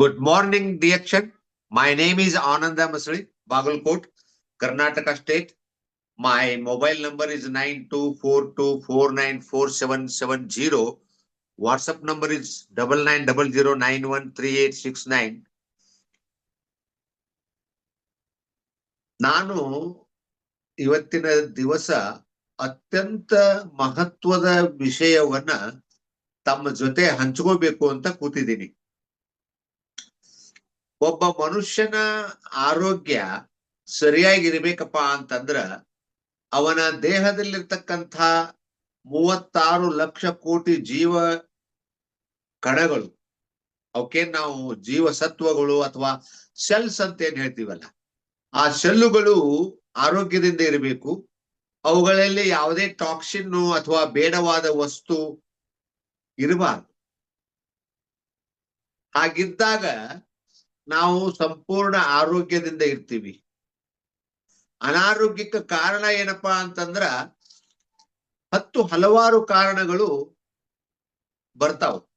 Good morning, Diakshan. My name is Ananda Masri, Bagalkot, Karnataka State. My mobile number is nine two four two four nine four seven seven zero. WhatsApp number is double nine double zero nine one three eight six nine. ನಾನು ಇವತ್ತಿನ ದಿವಸ ಅತ್ಯಂತ ಮಹತ್ವದ ವಿಷಯವನ್ನ ತಮ್ಮ ಜೊತೆ ಹಂಚ್ಕೋಬೇಕು ಅಂತ ಕೂತಿದ್ದೀನಿ ಒಬ್ಬ ಮನುಷ್ಯನ ಆರೋಗ್ಯ ಸರಿಯಾಗಿರ್ಬೇಕಪ್ಪ ಅಂತಂದ್ರ ಅವನ ದೇಹದಲ್ಲಿರ್ತಕ್ಕಂಥ ಮೂವತ್ತಾರು ಲಕ್ಷ ಕೋಟಿ ಜೀವ ಕಣಗಳು ಅವಕ್ಕೆ ನಾವು ಜೀವಸತ್ವಗಳು ಅಥವಾ ಸೆಲ್ಸ್ ಅಂತ ಏನ್ ಹೇಳ್ತೀವಲ್ಲ, ಆ ಸೆಲ್ಲುಗಳು ಆರೋಗ್ಯದಿಂದ ಇರಬೇಕು. ಅವುಗಳಲ್ಲಿ ಯಾವುದೇ ಟಾಕ್ಸಿನ್ ಅಥವಾ ಬೇಡವಾದ ವಸ್ತು ಇರಬಾರ್ದು. ಹಾಗಿದ್ದಾಗ ನಾವು ಸಂಪೂರ್ಣ ಆರೋಗ್ಯದಿಂದ ಇರ್ತೀವಿ. ಅನಾರೋಗ್ಯಕ್ಕೆ ಕಾರಣ ಏನಪ್ಪಾ ಅಂತಂದ್ರ ಹತ್ತು ಹಲವಾರು ಕಾರಣಗಳು ಬರ್ತಾವ.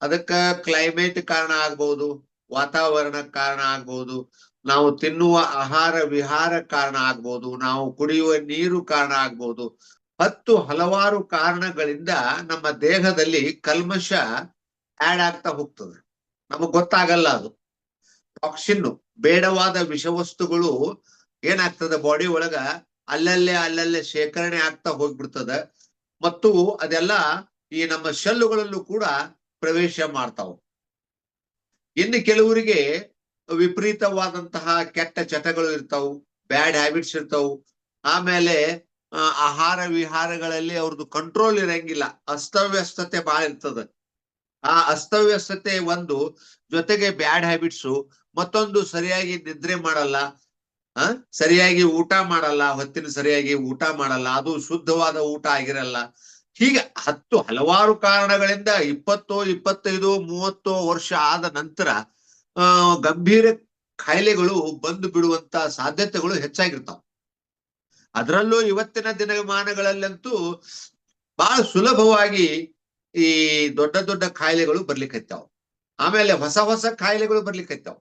ಅದಕ್ಕ ಕ್ಲೈಮೇಟ್ ಕಾರಣ ಆಗ್ಬಹುದು ವಾತಾವರಣ ಕಾರಣ ಆಗ್ಬಹುದು ನಾವು ತಿನ್ನುವ ಆಹಾರ ವಿಹಾರ ಕಾರಣ ಆಗ್ಬಹುದು ನಾವು ಕುಡಿಯುವ ನೀರು ಕಾರಣ ಆಗ್ಬಹುದು ಹತ್ತು ಹಲವಾರು ಕಾರಣಗಳಿಂದ ನಮ್ಮ ದೇಹದಲ್ಲಿ ಕಲ್ಮಶ ಆಡ್ ಆಗ್ತಾ ಹೋಗ್ತದೆ. ನಮಗ್ ಗೊತ್ತಾಗಲ್ಲ ಅದು. ಟಾಕ್ಸಿನ್ ಬೇಡವಾದ ವಿಷವಸ್ತುಗಳು ಏನಾಗ್ತದೆ ಬಾಡಿ ಒಳಗ? ಅಲ್ಲಲ್ಲೇ ಅಲ್ಲಲ್ಲೇ ಶೇಖರಣೆ ಆಗ್ತಾ ಹೋಗ್ಬಿಡ್ತದ. ಮತ್ತು ಅದೆಲ್ಲ ಈ ನಮ್ಮ ಶೆಲ್ಲುಗಳಲ್ಲೂ ಕೂಡ ಪ್ರವೇಶ ಮಾಡ್ತಾವ. ಇನ್ನು ಕೆಲವರಿಗೆ ವಿಪರೀತವಾದಂತಹ ಕೆಟ್ಟ ಚಟಗಳು ಇರ್ತಾವು ಬ್ಯಾಡ್ ಹ್ಯಾಬಿಟ್ಸ್ ಇರ್ತಾವು. ಆಮೇಲೆ ಆಹಾರ ವಿಹಾರಗಳಲ್ಲಿ ಅವ್ರದ್ದು ಕಂಟ್ರೋಲ್ ಇರಂಗಿಲ್ಲ, ಅಸ್ತವ್ಯಸ್ತತೆ ಬಾಳ ಇರ್ತದ. ಆ ಅಸ್ತವ್ಯಸ್ತತೆ ಒಂದು ಜೊತೆಗೆ ಬ್ಯಾಡ್ ಹ್ಯಾಬಿಟ್ಸು, ಮತ್ತೊಂದು ಸರಿಯಾಗಿ ನಿದ್ರೆ ಮಾಡಲ್ಲ, ಆ? ಸರಿಯಾಗಿ ಊಟ ಮಾಡಲ್ಲ, ಹೊತ್ತಿನ ಸರಿಯಾಗಿ ಊಟ ಮಾಡಲ್ಲ, ಅದು ಶುದ್ಧವಾದ ಊಟ ಆಗಿರಲ್ಲ. ಹೀಗೆ ಹತ್ತು ಹಲವಾರು ಕಾರಣಗಳಿಂದ ಇಪ್ಪತ್ತೋ, ಇಪ್ಪತ್ತೈದು, ಮೂವತ್ತೋ ವರ್ಷ ಆದ ನಂತರ ಗಂಭೀರ ಕಾಯಿಲೆಗಳು ಬಂದು ಬಿಡುವಂತ ಸಾಧ್ಯತೆಗಳು ಹೆಚ್ಚಾಗಿರ್ತಾವ. ಅದರಲ್ಲೂ ಇವತ್ತಿನ ದಿನಮಾನಗಳಲ್ಲಂತೂ ಬಹಳ ಸುಲಭವಾಗಿ ಈ ದೊಡ್ಡ ದೊಡ್ಡ ಕಾಯಿಲೆಗಳು ಬರ್ಲಿಕ್ಕೈತಾವ ಆಮೇಲೆ ಹೊಸ ಹೊಸ ಕಾಯಿಲೆಗಳು ಬರ್ಲಿಕ್ಕೈತಾವ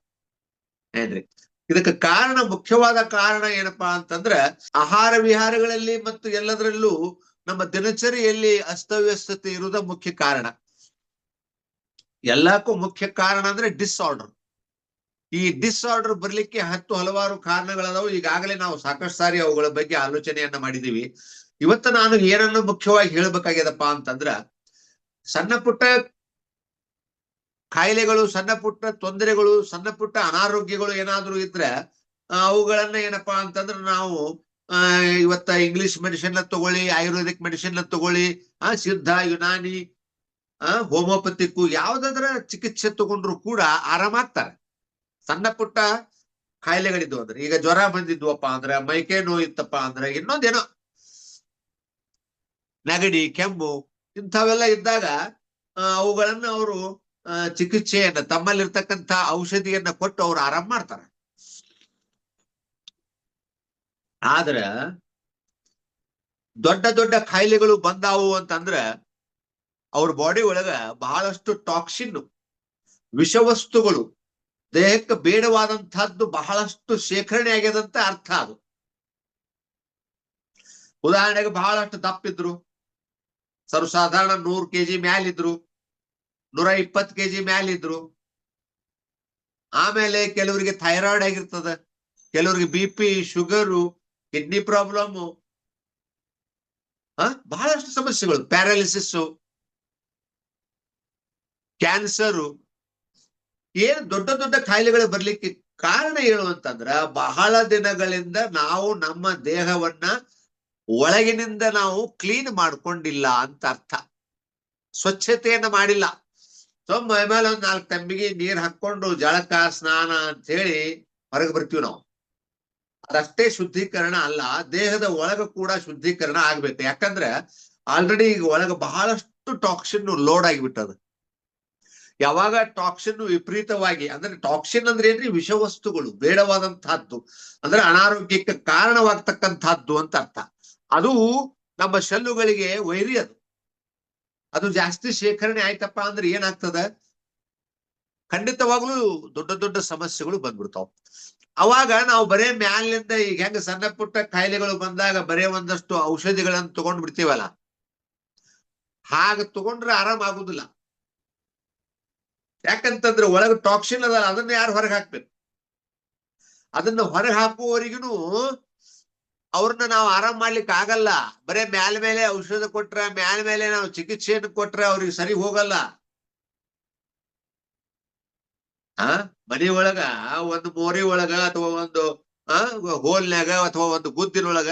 ಏನ್ರಿ? ಇದಕ್ಕೆ ಕಾರಣ, ಮುಖ್ಯವಾದ ಕಾರಣ ಏನಪ್ಪಾ ಅಂತಂದ್ರ ಆಹಾರ ವಿಹಾರಗಳಲ್ಲಿ ಮತ್ತು ಎಲ್ಲದರಲ್ಲೂ ನಮ್ಮ ದಿನಚರಿಯಲ್ಲಿ ಅಸ್ತವ್ಯಸ್ತತೆ ಇರುವುದ ಮುಖ್ಯ ಕಾರಣ. ಎಲ್ಲಕ್ಕೂ ಮುಖ್ಯ ಕಾರಣ ಅಂದ್ರೆ ಡಿಸ್ಆರ್ಡರ್ ಈ ಡಿಸ್ಆರ್ಡರ್ ಬರ್ಲಿಕ್ಕೆ ಹತ್ತು ಹಲವಾರು ಕಾರಣಗಳದಾವು. ಈಗಾಗಲೇ ನಾವು ಸಾಕಷ್ಟು ಸಾರಿ ಅವುಗಳ ಬಗ್ಗೆ ಆಲೋಚನೆಯನ್ನ ಮಾಡಿದೀವಿ ಇವತ್ತು ನಾನು ಏನನ್ನು ಮುಖ್ಯವಾಗಿ ಹೇಳ್ಬೇಕಾಗ್ಯದಪ್ಪ ಅಂತಂದ್ರ ಸಣ್ಣ ಪುಟ್ಟ ಕಾಯಿಲೆಗಳು, ಸಣ್ಣ ಪುಟ್ಟ ತೊಂದರೆಗಳು, ಸಣ್ಣ ಪುಟ್ಟ ಅನಾರೋಗ್ಯಗಳು ಏನಾದ್ರೂ ಇದ್ರೆ ಅವುಗಳನ್ನ ಏನಪ್ಪಾ ಅಂತಂದ್ರೆ ನಾವು ಇವತ್ತ ಇಂಗ್ಲಿಷ್ ಮೆಡಿಸಿನ್ ತಗೊಳ್ಳಿ ಆಯುರ್ವೇದಿಕ್ ಮೆಡಿಸಿನ್ ತಗೊಳ್ಳಿ, ಆ ಸಿದ್ಧ ಯುನಾನಿ, ಆ ಹೋಮಿಯೋಪತಿಕ್ಕು ಯಾವ್ದಾದ್ರ ಚಿಕಿತ್ಸೆ ತಗೊಂಡ್ರು ಕೂಡ ಆರಾಮಾಗ್ತಾರೆ. ಸಣ್ಣ ಪುಟ್ಟ ಕಾಯಿಲೆಗಳಿದ್ವು ಅಂದ್ರೆ, ಈಗ ಜ್ವರ ಬಂದಿದ್ವಪ್ಪ ಅಂದ್ರೆ, ಮೈಕೈ ನೋವು ಇತ್ತಪ್ಪ ಅಂದ್ರೆ, ಇನ್ನೊಂದೇನೋ ನೆಗಡಿ, ಕೆಮ್ಮು ಇಂಥವೆಲ್ಲ ಇದ್ದಾಗ ಅವುಗಳನ್ನು ಅವರು ಚಿಕಿತ್ಸೆಯನ್ನ, ತಮ್ಮಲ್ಲಿರ್ತಕ್ಕಂಥ ಔಷಧಿಯನ್ನ ಕೊಟ್ಟು ಅವ್ರು ಆರಾಮ್ ಮಾಡ್ತಾರೆ. ಆದ್ರ, ದೊಡ್ಡ ದೊಡ್ಡ ಕಾಯಿಲೆಗಳು ಬಂದಾವು ಅಂತಂದ್ರ, ಅವ್ರ ಬಾಡಿ ಒಳಗ ಬಹಳಷ್ಟು ಟಾಕ್ಸಿನ್ ವಿಷವಸ್ತುಗಳು, ದೇಹಕ್ಕೆ ಬೇಡವಾದಂತಹದ್ದು ಬಹಳಷ್ಟು ಶೇಖರಣೆ ಆಗ್ಯದಂತ ಅರ್ಥ ಅದು. ಉದಾಹರಣೆಗೆ ಬಹಳಷ್ಟು ದಪ್ಪಿದ್ರು. ಸರ್ವಸಾಧಾರಣ ನೂರ್ ಕೆಜಿ ಮ್ಯಾಲಿದ್ರು, ನೂರ ಇಪ್ಪತ್ ಕೆಜಿ ಮ್ಯಾಲಿದ್ರು. ಆಮೇಲೆ ಕೆಲವರಿಗೆ ಥೈರಾಯ್ಡ್ ಆಗಿರ್ತದ, ಕೆಲವರಿಗೆ B P sugar kidney problem ಬಹಳಷ್ಟು ಸಮಸ್ಯೆಗಳು. ಪ್ಯಾರಾಲಿಸಿಸ್ ಕ್ಯಾನ್ಸರು ಏನ್ ದೊಡ್ಡ ದೊಡ್ಡ ಕಾಯಿಲೆಗಳು ಬರ್ಲಿಕ್ಕೆ ಕಾರಣ ಏನು ಅಂತಂದ್ರ ಬಹಳ ದಿನಗಳಿಂದ ನಾವು ನಮ್ಮ ದೇಹವನ್ನ ಒಳಗಿನಿಂದ ನಾವು ಕ್ಲೀನ್ ಮಾಡ್ಕೊಂಡಿಲ್ಲ ಅಂತ ಅರ್ಥ. ಸ್ವಚ್ಛತೆಯನ್ನ ಮಾಡಿಲ್ಲ. ಸೊ ಮೈ ಮೇಲೆ ಒಂದ್ ನಾಲ್ಕು ತಂಬಿಗೆ ನೀರ್ ಹಾಕೊಂಡು ಜಳಕ, ಸ್ನಾನ ಅಂತ ಹೇಳಿ ಹೊರಗೆ ಬರ್ತೀವಿ ನಾವು. ಅದಷ್ಟೇ ಶುದ್ಧೀಕರಣ ಅಲ್ಲ, ದೇಹದ ಒಳಗ ಕೂಡ ಶುದ್ಧೀಕರಣ ಆಗ್ಬೇಕು. ಯಾಕಂದ್ರೆ ಆಲ್ರೆಡಿ ಈಗ ಒಳಗ ಬಹಳಷ್ಟು ಟಾಕ್ಸಿನ್ ಲೋಡ್ ಆಗಿಬಿಟ್ಟದ. ಯಾವಾಗ ಟಾಕ್ಸಿನ್ ವಿಪರೀತವಾಗಿ, ಅಂದ್ರೆ ಟಾಕ್ಸಿನ್ ಅಂದ್ರೆ ಏನ್ರಿ? ವಿಷವಸ್ತುಗಳು, ಬೇಡವಾದಂತಹದ್ದು. ಅಂದ್ರೆ ಅನಾರೋಗ್ಯಕ್ಕೆ ಕಾರಣವಾಗ್ತಕ್ಕಂಥದ್ದು ಅಂತ ಅರ್ಥ. ಅದು ನಮ್ಮ ಶಲ್ಲುಗಳಿಗೆ ವೈರಿ ಅದು. ಅದು ಜಾಸ್ತಿ ಶೇಖರಣೆ ಆಯ್ತಪ್ಪ ಅಂದ್ರೆ ಏನಾಗ್ತದ? ಖಂಡಿತವಾಗ್ಲೂ ದೊಡ್ಡ ದೊಡ್ಡ ಸಮಸ್ಯೆಗಳು ಬಂದ್ಬಿಡ್ತಾವ. ಅವಾಗ ನಾವು ಬರೇ ಮ್ಯಾಲಿಂದ ಈಗ ಹೆಂಗ ಸಣ್ಣ ಪುಟ್ಟ ಕಾಯಿಲೆಗಳು ಬಂದಾಗ ಬರೇ ಒಂದಷ್ಟು ಔಷಧಿಗಳನ್ನ ತಗೊಂಡ್ ಬಿಡ್ತೀವಲ್ಲ? ಹಾಗ ತಗೊಂಡ್ರೆ ಆರಾಮ ಆಗುದಿಲ್ಲ. ಯಾಕಂತಂದ್ರೆ ಒಳಗ ಟಾಕ್ಸಿನ್ ಅದಲ್ಲ, ಅದನ್ನ ಯಾರು ಹೊರಗೆ ಹಾಕ್ಬೇಕು? ಅದನ್ನ ಹೊರಗೆ ಹಾಕುವವರಿಗೂ ಅವ್ರನ್ನ ನಾವು ಆರಾಮ್ ಮಾಡ್ಲಿಕ್ಕೆ ಆಗಲ್ಲ. ಬರೇ ಮ್ಯಾಲ ಮೇಲೆ ಔಷಧ ಕೊಟ್ರ, ಮ್ಯಾಲ ಮೇಲೆ ನಾವು ಚಿಕಿತ್ಸೆಯನ್ನು ಕೊಟ್ರೆ ಅವ್ರಿಗೆ ಸರಿ ಹೋಗಲ್ಲ. ಆ? ಮನಿ ಒಳಗ, ಒಂದು ಮೋರಿ ಒಳಗ ಅಥವಾ ಒಂದು, ಆ? ಹೋಲ್ನ್ಯಾಗ ಅಥವಾ ಒಂದು ಗುದ್ದಿನೊಳಗ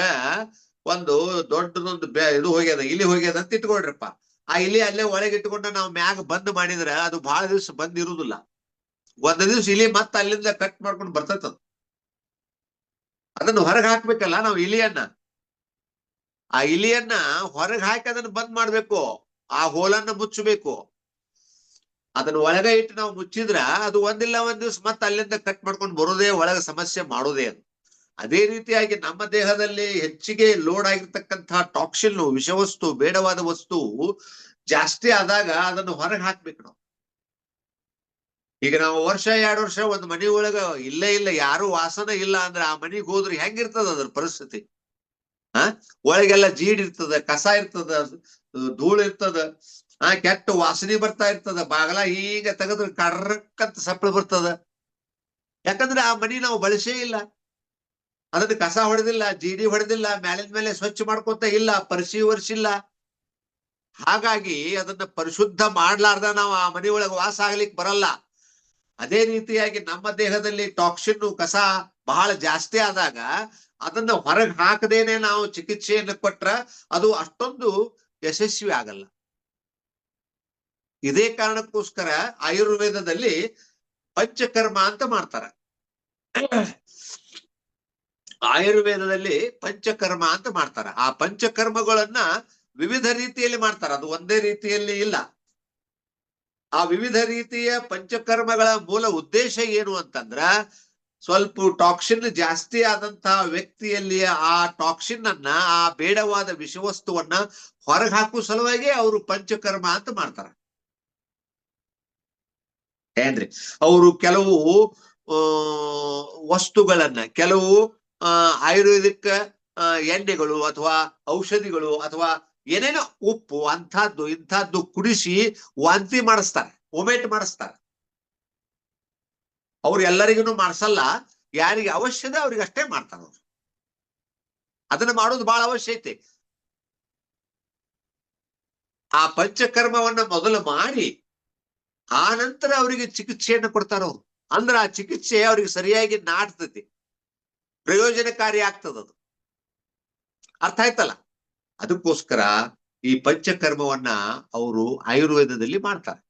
ಒಂದು ದೊಡ್ಡದೊಂದು ಇದು ಹೋಗ್ಯದ, ಇಲ್ಲಿ ಹೋಗ್ಯದ ಅಂತ ಇಟ್ಕೊಳ್ರಪ್ಪ. ಆ ಇಲ್ಲಿ ಅಲ್ಲೇ ಒಳಗೆ ಇಟ್ಕೊಂಡ ನಾವು ಮ್ಯಾಗ ಬಂದ್ ಮಾಡಿದ್ರೆ ಅದು ಬಹಳ ದಿವಸ ಬಂದ್ ಇರುದಿಲ್ಲ. ಒಂದ್ ದಿವ್ಸ ಇಲ್ಲಿ ಮತ್ತ ಅಲ್ಲಿಂದ ಕಟ್ ಮಾಡ್ಕೊಂಡು ಬರ್ತೈತ ಅದು. ಅದನ್ನ ಹೊರಗೆ ಹಾಕ್ಬೇಕಲ್ಲ ನಾವು ಇಲಿಯನ್ನ. ಆ ಇಲಿಯನ್ನ ಹೊರಗೆ ಹಾಕಿ ಅದನ್ನು ಬಂದ್ ಮಾಡ್ಬೇಕು. ಆ ಹೋಲನ್ನ ಮುಚ್ಚಬೇಕು. ಅದನ್ನ ಒಳಗೆ ಇಟ್ಟು ನಾವು ಮುಚ್ಚಿದ್ರ ಅದು ಒಂದಿಲ್ಲ ಒಂದ್ ದಿವ್ಸ ಮತ್ತೆ ಅಲ್ಲಿಂದ ಕಟ್ ಮಾಡ್ಕೊಂಡು ಬರೋದೇ ಒಳಗೆ ಸಮಸ್ಯೆ ಮಾಡೋದೇ ಅದು. ಅದೇ ರೀತಿಯಾಗಿ ನಮ್ಮ ದೇಹದಲ್ಲಿ ಹೆಚ್ಚಿಗೆ ಲೋಡ್ ಆಗಿರ್ತಕ್ಕಂತಹ ಟಾಕ್ಸಿನ್ ವಿಷವಸ್ತು, ಬೇಡವಾದ ವಸ್ತು ಜಾಸ್ತಿ ಆದಾಗ ಅದನ್ನು ಹೊರಗೆ ಹಾಕ್ಬೇಕು ನಾವು. ಈಗ ನಾವು ವರ್ಷ ಎರಡು ವರ್ಷ ಒಂದು ಮನಿ ಒಳಗ ಇಲ್ಲೇ ಇಲ್ಲ, ಯಾರು ವಾಸನ ಇಲ್ಲ ಅಂದ್ರೆ ಆ ಮನಿಗ್ ಹೋದ್ರೆ ಹೆಂಗಿರ್ತದ ಅದ್ರ ಪರಿಸ್ಥಿತಿ? ಆ? ಒಳಗೆಲ್ಲ ಜೀಡ್ ಇರ್ತದ, ಕಸ ಇರ್ತದ, ಧೂಳು ಇರ್ತದ, ಆ ಕೆಟ್ಟ ವಾಸನೆ ಬರ್ತಾ ಇರ್ತದ, ಬಾಗಲ ಈಗ ತೆಗೆದ್ರೆ ಕರ್ರಕ್ಕಂತ ಸಪ್ಪಳ ಬರ್ತದ. ಯಾಕಂದ್ರೆ ಆ ಮನಿ ನಾವು ಬಳಸೇ ಇಲ್ಲ. ಅದನ್ನ ಕಸ ಹೊಡೆದಿಲ್ಲ, ಜೀಡಿ ಹೊಡೆದಿಲ್ಲ, ಮ್ಯಾಲಿನ ಮೇಲೆ ಸ್ವಚ್ಛ ಮಾಡ್ಕೊತ ಇಲ್ಲ, ಪರಿಸಿ ಒರೆಸಿಲ್ಲ. ಹಾಗಾಗಿ ಅದನ್ನ ಪರಿಶುದ್ಧ ಮಾಡ್ಲಾರ್ದ ನಾವು ಆ ಮನಿ ವಾಸ ಆಗ್ಲಿಕ್ಕೆ ಬರಲ್ಲ. ಅದೇ ರೀತಿಯಾಗಿ ನಮ್ಮ ದೇಹದಲ್ಲಿ ಟಾಕ್ಸಿನ್ ಕಸ ಬಹಳ ಜಾಸ್ತಿ ಆದಾಗ ಅದನ್ನ ಹೊರಗೆ ಹಾಕದೇನೆ ನಾವು ಚಿಕಿತ್ಸೆಯನ್ನು ಕೊಟ್ರ ಅದು ಅಷ್ಟೊಂದು ಯಶಸ್ವಿ ಆಗಲ್ಲ. ಇದೇ ಕಾರಣಕ್ಕೋಸ್ಕರ ಆಯುರ್ವೇದದಲ್ಲಿ ಪಂಚಕರ್ಮ ಅಂತ ಮಾಡ್ತಾರ. ಆಯುರ್ವೇದದಲ್ಲಿ ಪಂಚಕರ್ಮ ಅಂತ ಮಾಡ್ತಾರ. ಆ ಪಂಚಕರ್ಮಗಳನ್ನ ವಿವಿಧ ರೀತಿಯಲ್ಲಿ ಮಾಡ್ತಾರ. ಅದು ಒಂದೇ ರೀತಿಯಲ್ಲಿ ಇಲ್ಲ. ಆ ವಿವಿಧ ರೀತಿಯ ಪಂಚಕರ್ಮಗಳ ಮೂಲ ಉದ್ದೇಶ ಏನು ಅಂತಂದ್ರ ಸ್ವಲ್ಪ ಟಾಕ್ಸಿನ್ ಜಾಸ್ತಿ ಆದಂತಹ ವ್ಯಕ್ತಿಯಲ್ಲಿ ಆ ಟಾಕ್ಸಿನ್ ಅನ್ನ, ಆ ಬೇಡವಾದ ವಿಷವಸ್ತುವನ್ನ ಹೊರಗೆ ಹಾಕುವ ಸಲುವಾಗಿ ಅವರು ಪಂಚಕರ್ಮ ಅಂತ ಮಾಡ್ತಾರ. ಏನ್ರಿ? ಅವರು ಕೆಲವು ವಸ್ತುಗಳನ್ನ, ಕೆಲವು ಆಯುರ್ವೇದಿಕ್ ಎಣ್ಣೆಗಳು ಅಥವಾ ಔಷಧಿಗಳು ಅಥವಾ ಏನೇನೋ ಉಪ್ಪು ಅಂಥದ್ದು, ಇಂಥದ್ದು ಕುಡಿಸಿ ವಾಂತಿ ಮಾಡಿಸ್ತಾರೆ ಒಮೆಟ್ ಮಾಡಿಸ್ತಾರೆ. ಅವ್ರು ಎಲ್ಲರಿಗೂ ಮಾಡಿಸಲ್ಲ, ಯಾರಿಗೆ ಅವಶ್ಯದ ಅವ್ರಿಗಷ್ಟೇ ಮಾಡ್ತಾರ ಅವ್ರು. ಅದನ್ನ ಮಾಡೋದು ಬಹಳ ಅವಶ್ಯ ಐತಿ. ಆ ಪಂಚಕರ್ಮವನ್ನ ಮೊದಲು ಮಾಡಿ, ಆ ನಂತರ ಅವರಿಗೆ ಚಿಕಿತ್ಸೆಯನ್ನು ಕೊಡ್ತಾರ ಅವ್ರು. ಅಂದ್ರೆ ಆ ಚಿಕಿತ್ಸೆ ಅವ್ರಿಗೆ ಸರಿಯಾಗಿ ನಾಡ್ತತಿ ಪ್ರಯೋಜನಕಾರಿ ಆಗ್ತದ ಅದು ಅರ್ಥ ಆಯ್ತಲ್ಲ? ಅದಕ್ಕೋಸ್ಕರ ಈ ಪಂಚಕರ್ಮವನ್ನ ಅವರು ಆಯುರ್ವೇದದಲ್ಲಿ ಮಾಡ್ತಾರೆ.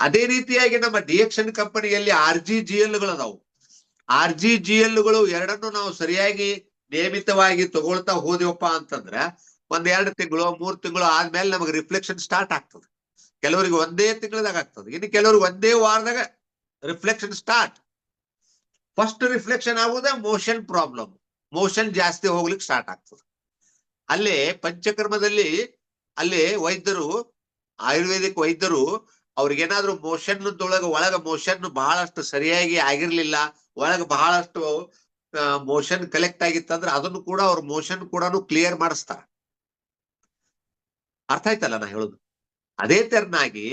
ಅದೇ ರೀತಿಯಾಗಿ ನಮ್ಮ ಡಿಎಕ್ಷನ್ ಕಂಪನಿಯಲ್ಲಿ ಆರ್ ಜಿ ಜಿ ಎಲ್ಗಳು ಅದಾವು ಆರ್ ಜಿ ಜಿ ಎಲ್ಗಳು ಎರಡನ್ನು ನಾವು ಸರಿಯಾಗಿ ನಿಯಮಿತವಾಗಿ ತಗೊಳ್ತಾ ಹೋದೆವಪ್ಪ ಅಂತಂದ್ರ ಒಂದ್ ಎರಡು ತಿಂಗಳು, ಮೂರ್ ತಿಂಗಳು ಆದ್ಮೇಲೆ ನಮಗೆ ರಿಫ್ಲೆಕ್ಷನ್ ಸ್ಟಾರ್ಟ್ ಆಗ್ತದೆ. ಕೆಲವರಿಗೆ ಒಂದೇ ತಿಂಗಳದಾಗ ಆಗ್ತದೆ. ಇನ್ನು ಕೆಲವರಿಗೆ ಒಂದೇ ವಾರದಾಗ ರಿಫ್ಲೆಕ್ಷನ್ ಸ್ಟಾರ್ಟ್ ಫಸ್ಟ್ ರಿಫ್ಲೆಕ್ಷನ್ ಆಗುದ ಮೋಷನ್ ಪ್ರಾಬ್ಲಮ್ ಮೋಷನ್ ಜಾಸ್ತಿ ಹೋಗ್ಲಿಕ್ಕೆ ಸ್ಟಾರ್ಟ್ ಆಗ್ತದೆ. ಅಲ್ಲೇ ಪಂಚಕರ್ಮದಲ್ಲಿ ಅಲ್ಲಿ ವೈದ್ಯರು, ಆಯುರ್ವೇದಿಕ್ ವೈದ್ಯರು ಅವ್ರಿಗೇನಾದ್ರೂ ಮೋಷನ್ ಒಳಗ ಒಳಗ ಮೋಷನ್ ಬಹಳಷ್ಟು ಸರಿಯಾಗಿ ಆಗಿರ್ಲಿಲ್ಲ. ಒಳಗ ಬಹಳಷ್ಟು ಮೋಷನ್ ಕಲೆಕ್ಟ್ ಆಗಿತ್ತಂದ್ರೆ ಅದನ್ನು ಕೂಡ ಅವ್ರ ಮೋಷನ್ ಕೂಡ ಕ್ಲಿಯರ್ ಮಾಡಿಸ್ತಾರ. ಅರ್ಥ ಆಯ್ತಲ್ಲ ನಾ ಹೇಳುದು? ಅದೇ ತೆರನಾಗಿ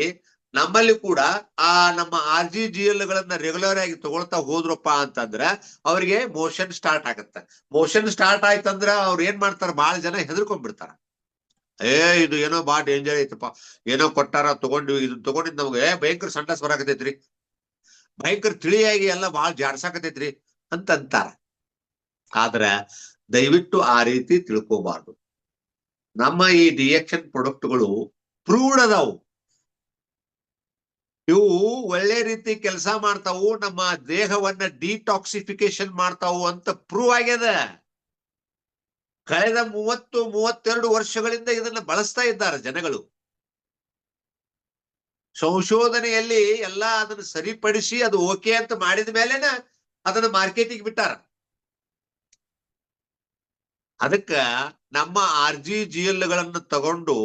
ನಮ್ಮಲ್ಲಿ ಕೂಡ ಆ ನಮ್ಮ ಆರ್ ಜಿ ಜಿ ಎಲ್ ಗಳನ್ನ ರೆಗ್ಯುಲರ್ ಆಗಿ ತಗೊಳ್ತಾ ಹೋದ್ರಪ್ಪ ಅಂತಂದ್ರ ಅವ್ರಿಗೆ ಮೋಷನ್ ಸ್ಟಾರ್ಟ್ ಆಗತ್ತೆ. ಮೋಷನ್ ಸ್ಟಾರ್ಟ್ ಆಯ್ತಂದ್ರ ಅವ್ರು ಏನ್ ಮಾಡ್ತಾರ? ಬಹಳ ಜನ ಹೆದರ್ಕೊಂಡ್ಬಿಡ್ತಾರ. ಏ, ಇದು ಏನೋ ಬಾ ಡೇಂಜರ್ ಐತಪ್ಪ. ಏನೋ ಕೊಟ್ಟಾರ ತಗೊಂಡ್ವಿ ಇದು ತಗೊಂಡಿದ್ ನಮ್ಗೆ ಭಯಂಕರ ಸಂಡಾಸ್ ಬರಾಕತೈತ್ರಿ ಭಯಂಕರ ತಿಳಿಯಾಗಿ ಎಲ್ಲ ಬಹಳ ಜಾಡ್ಸಾಕತೈತ್ರಿ ಅಂತ ಅಂತಾರ ಆದ್ರ ದಯವಿಟ್ಟು ಆ ರೀತಿ ತಿಳ್ಕೋಬಾರ್ದು. ನಮ್ಮ ಈ ಡಿಎಕ್ಷನ್ ಪ್ರಾಡಕ್ಟ್ಗಳು ಪ್ರೂವ್ಡ್ ಅದಾವು. ಇವು ಒಳ್ಳೆ ರೀತಿ ಕೆಲಸ ಮಾಡ್ತಾವು, ನಮ್ಮ ದೇಹವನ್ನ ಡಿಟಾಕ್ಸಿಫಿಕೇಶನ್ ಮಾಡ್ತಾವು ಅಂತ ಪ್ರೂವ್ ಆಗ್ಯದ. ಕಳೆದ ಮೂವತ್ತು, ಮೂವತ್ತೆರಡು ವರ್ಷಗಳಿಂದ ಇದನ್ನ ಬಳಸ್ತಾ ಇದ್ದಾರೆ ಜನಗಳು. ಸಂಶೋಧನೆಯಲ್ಲಿ ಎಲ್ಲ ಅದನ್ನ ಸರಿಪಡಿಸಿ ಅದು ಓಕೆ ಅಂತ ಮಾಡಿದ ಮೇಲೆನ ಅದನ್ನ ಮಾರ್ಕೆಟಿಗೆ ಬಿಟ್ಟಾರ. ಅದಕ್ಕ ನಮ್ಮ ಆರ್ ಜಿ ಜಿ ಎಲ್ ಗಳನ್ನ ತಗೊಂಡು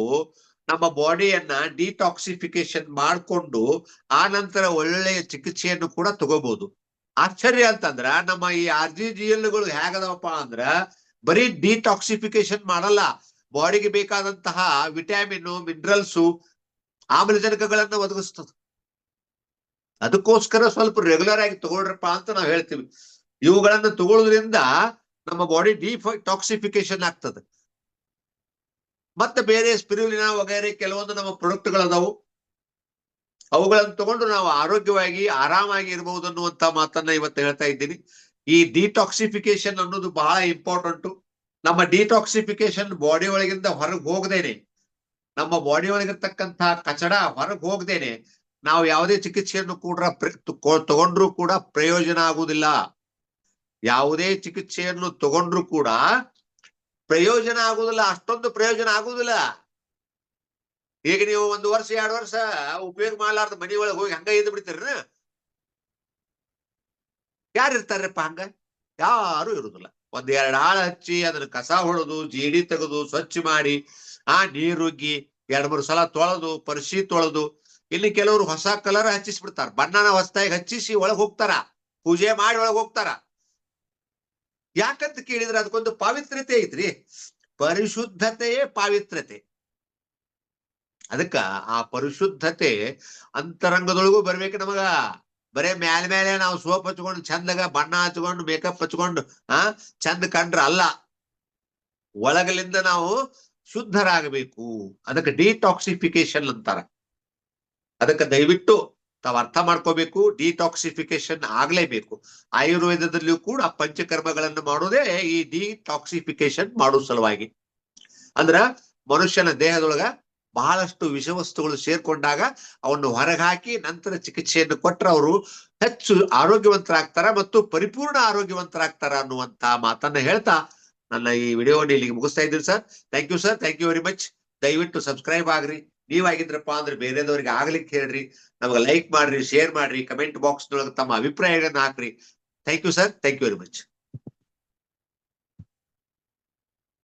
ನಮ್ಮ ಬಾಡಿಯನ್ನ ಡಿಟಾಕ್ಸಿಫಿಕೇಶನ್ ಮಾಡಿಕೊಂಡು ಆ ನಂತರ ಒಳ್ಳೆಯ ಚಿಕಿತ್ಸೆಯನ್ನು ಕೂಡ ತಗೋಬಹುದು ಆಶ್ಚರ್ಯ ಅಂತಂದ್ರ ನಮ್ಮ ಈ ಆರ್ ಜಿ ಜಿ ಎಲ್ಗಳು ಹೇಗದವಪ್ಪ ಅಂದ್ರ ಬರೀ ಡಿಟಾಕ್ಸಿಫಿಕೇಶನ್ ಮಾಡಲ್ಲ. ಬಾಡಿಗೆ ಬೇಕಾದಂತಹ ವಿಟಾಮಿನ್ ಮಿನರಲ್ಸು ಆಮ್ಲಜನಕಗಳನ್ನ ಒದಗಿಸ್ತದ. ಅದಕ್ಕೋಸ್ಕರ ಸ್ವಲ್ಪ ರೆಗ್ಯುಲರ್ ಆಗಿ ತಗೊಳ್ರಪ್ಪ ಅಂತ ನಾವು ಹೇಳ್ತೀವಿ. ಇವುಗಳನ್ನ ತಗೊಳ್ಳೋದ್ರಿಂದ ನಮ್ಮ ಬಾಡಿ ಡಿಟಾಕ್ಸಿಫಿಕೇಶನ್ ಆಗ್ತದೆ. ಮತ್ತೆ ಬೇರೆ ಸ್ಪಿರುಲಿನ ವಗೈರೆ ಕೆಲವೊಂದು ನಮ್ಮ ಪ್ರೊಡಕ್ಟ್ಗಳದಾವು ಅವುಗಳನ್ನು ತಗೊಂಡು ನಾವು ಆರೋಗ್ಯವಾಗಿ, ಆರಾಮಾಗಿ ಇರಬಹುದು ಅನ್ನುವಂತ ಮಾತನ್ನ ಇವತ್ತು ಹೇಳ್ತಾ ಇದ್ದೀನಿ. ಈ ಡಿಟಾಕ್ಸಿಫಿಕೇಶನ್ ಅನ್ನೋದು ಬಹಳ ಇಂಪಾರ್ಟೆಂಟ್ ನಮ್ಮ ಡಿಟಾಕ್ಸಿಫಿಕೇಶನ್ ಬಾಡಿ ಒಳಗಿಂದ ಹೊರಗೆ ಹೋಗದೇನೆ. ನಮ್ಮ ಬಾಡಿ ಒಳಗಿರ್ತಕ್ಕಂತಹ ಕಚಡ ಹೊರಗೆ ಹೋಗದೇನೆ. ನಾವು ಯಾವುದೇ ಚಿಕಿತ್ಸೆಯನ್ನು ಕೂಡ ತಗೊಂಡ್ರೂ ತಗೊ- ತಗೊಂಡ್ರು ಕೂಡ ಪ್ರಯೋಜನ ಆಗುವುದಿಲ್ಲ. ಯಾವುದೇ ಚಿಕಿತ್ಸೆಯನ್ನು ತಗೊಂಡ್ರು ಕೂಡ ಪ್ರಯೋಜನ ಆಗುದಿಲ್ಲ ಅಷ್ಟೊಂದು ಪ್ರಯೋಜನ ಆಗುದಿಲ್ಲ ಈಗ ನೀವು ಒಂದು ವರ್ಷ, ಎರಡು ವರ್ಷ ಉಪಯೋಗ ಮಾಡ್ಲಾರ್ದ ಮನಿ ಹೋಗಿ ಹಂಗ ಇದ್ದು ಬಿಡ್ತೀರ ಯಾರು ಹಂಗ? ಯಾರು ಇರುದಿಲ್ಲ. ಒಂದ್ ಎರಡು ಆಳ ಹಚ್ಚಿ ಅದನ್ನ ಕಸ ಹೊಡೆದು, ಜೀಡಿ ತೆಗೆದು, ಸ್ವಚ್ಛ ಮಾಡಿ, ಆ ನೀರುಗ್ಗಿ ಎರಡ್ ಮೂರು ಸಲ ತೊಳೆದು, ಪರಿಶಿ ತೊಳೆದು ಇಲ್ಲಿ ಕೆಲವರು ಹೊಸ ಕಲರ್ ಹಚ್ಚಿಸ್ಬಿಡ್ತಾರ. ಬಣ್ಣನ ಹೊಸದಾಗಿ ಹಚ್ಚಿಸಿ ಒಳಗ್ ಹೋಗ್ತಾರ. ಪೂಜೆ ಮಾಡಿ ಒಳಗ್ ಹೋಗ್ತಾರ. ಯಾಕಂತ ಕೇಳಿದ್ರೆ ಅದಕ್ಕೊಂದು ಪಾವಿತ್ರ್ಯತೆ ಐತ್ರಿ. ಪರಿಶುದ್ಧತೆಯೇ ಪಾವಿತ್ರ್ಯತೆ. ಅದಕ್ಕ ಆ ಪರಿಶುದ್ಧತೆ ಅಂತರಂಗದೊಳಗೂ ಬರ್ಬೇಕು ನಮಗ. ಬರೇ ಮ್ಯಾಲ ಮೇಲೆ ನಾವು ಸೋಪ್ ಹಚ್ಕೊಂಡು ಚಂದಗ ಬಣ್ಣ ಹಚ್ಕೊಂಡು, ಮೇಕಪ್ ಹಚ್ಕೊಂಡು, ಆ, ಚಂದ ಕಂಡ್ರ ಅಲ್ಲ. ಒಳಗಲಿಂದ ನಾವು ಶುದ್ಧರಾಗಬೇಕು. ಅದಕ್ಕೆ ಡಿಟಾಕ್ಸಿಫಿಕೇಶನ್ ಅಂತಾರ. ಅದಕ್ಕೆ ದಯವಿಟ್ಟು ತಾವು ಅರ್ಥ ಮಾಡ್ಕೋಬೇಕು ಡಿಟಾಕ್ಸಿಫಿಕೇಶನ್ ಆಗ್ಲೇಬೇಕು. ಆಯುರ್ವೇದದಲ್ಲಿಯೂ ಕೂಡ ಪಂಚಕರ್ಮಗಳನ್ನು ಮಾಡೋದೇ ಈ ಡಿಟಾಕ್ಸಿಫಿಕೇಶನ್ ಮಾಡೋ ಸಲುವಾಗಿ. ಅಂದ್ರ ಮನುಷ್ಯನ ದೇಹದೊಳಗ ಬಹಳಷ್ಟು ವಿಷವಸ್ತುಗಳು ಸೇರ್ಕೊಂಡಾಗ ಅವನ್ನು ಹೊರಗಾಕಿ ನಂತರ ಚಿಕಿತ್ಸೆಯನ್ನು ಕೊಟ್ಟರೆ ಅವರು ಹೆಚ್ಚು ಆರೋಗ್ಯವಂತರಾಗ್ತಾರ ಮತ್ತು ಪರಿಪೂರ್ಣ ಆರೋಗ್ಯವಂತರಾಗ್ತಾರ ಅನ್ನುವಂತ ಮಾತನ್ನ ಹೇಳ್ತಾ ನನ್ನ ಈ ವಿಡಿಯೋವನ್ನು ಇಲ್ಲಿಗೆ ಮುಗಿಸ್ತಾ ಇದ್ದೀನಿ sir. Thank you sir thank you very much ದಯವಿಟ್ಟು ಸಬ್ಸ್ಕ್ರೈಬ್ ಆಗ್ರಿ. ನೀವಾಗಿದ್ರಪ್ಪ ಅಂದ್ರೆ ಬೇರೆದವ್ರಿಗೆ ಆಗ್ಲಿಕ್ಕೆ ಹೇಳ್ರಿ, ನಮಗೆ ಲೈಕ್ ಮಾಡ್ರಿ ಶೇರ್ ಮಾಡ್ರಿ ಕಮೆಂಟ್ ಬಾಕ್ಸ್ ನೊಳಗೆ ತಮ್ಮ ಅಭಿಪ್ರಾಯಗಳನ್ನ ಹಾಕ್ರಿ. Thank you sir thank you very much